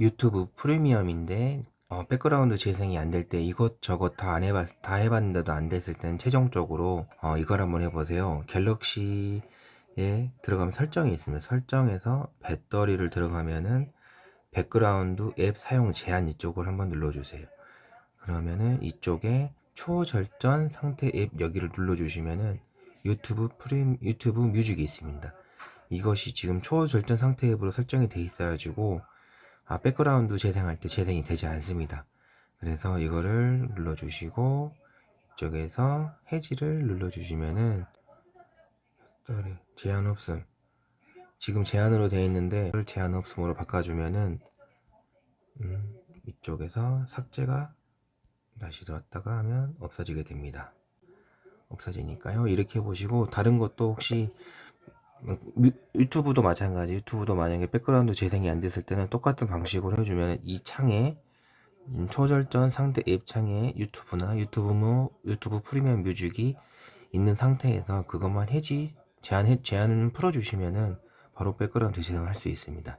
유튜브 프리미엄인데 어, 백그라운드 재생이 안 될 때 이것저것 다 안 해봤 다 해봤는데도 안 됐을 때는 최종적으로 어, 이걸 한번 해보세요. 갤럭시에 들어가면 설정이 있습니다. 설정에서 배터리를 들어가면은 백그라운드 앱 사용 제한 이쪽을 한번 눌러주세요. 그러면은 이쪽에 초절전 상태 앱 여기를 눌러주시면은 유튜브 프림 유튜브 뮤직이 있습니다. 이것이 지금 초절전 상태 앱으로 설정이 돼 있어가지고 아 백그라운드 재생할 때 재생이 되지 않습니다. 그래서 이거를 눌러주시고 이쪽에서 해지를 눌러주시면은 제한 없음 지금 제한으로 되어 있는데 이걸 제한 없음으로 바꿔주면은 음, 이쪽에서 삭제가 다시 들어왔다가 하면 없어지게 됩니다. 없어지니까요. 이렇게 보시고 다른 것도 혹시 유- 유튜브도 마찬가지. 유튜브도 만약에 백그라운드 재생이 안 됐을 때는 똑같은 방식으로 해주면 이 창에 음, 초절전 상대 앱 창에 유튜브나 유튜브 무 유튜브 프리미엄 뮤직이 있는 상태에서 그것만 해지 제한 제한을 풀어주시면은 바로 백그라운드 재생을 할 수 있습니다.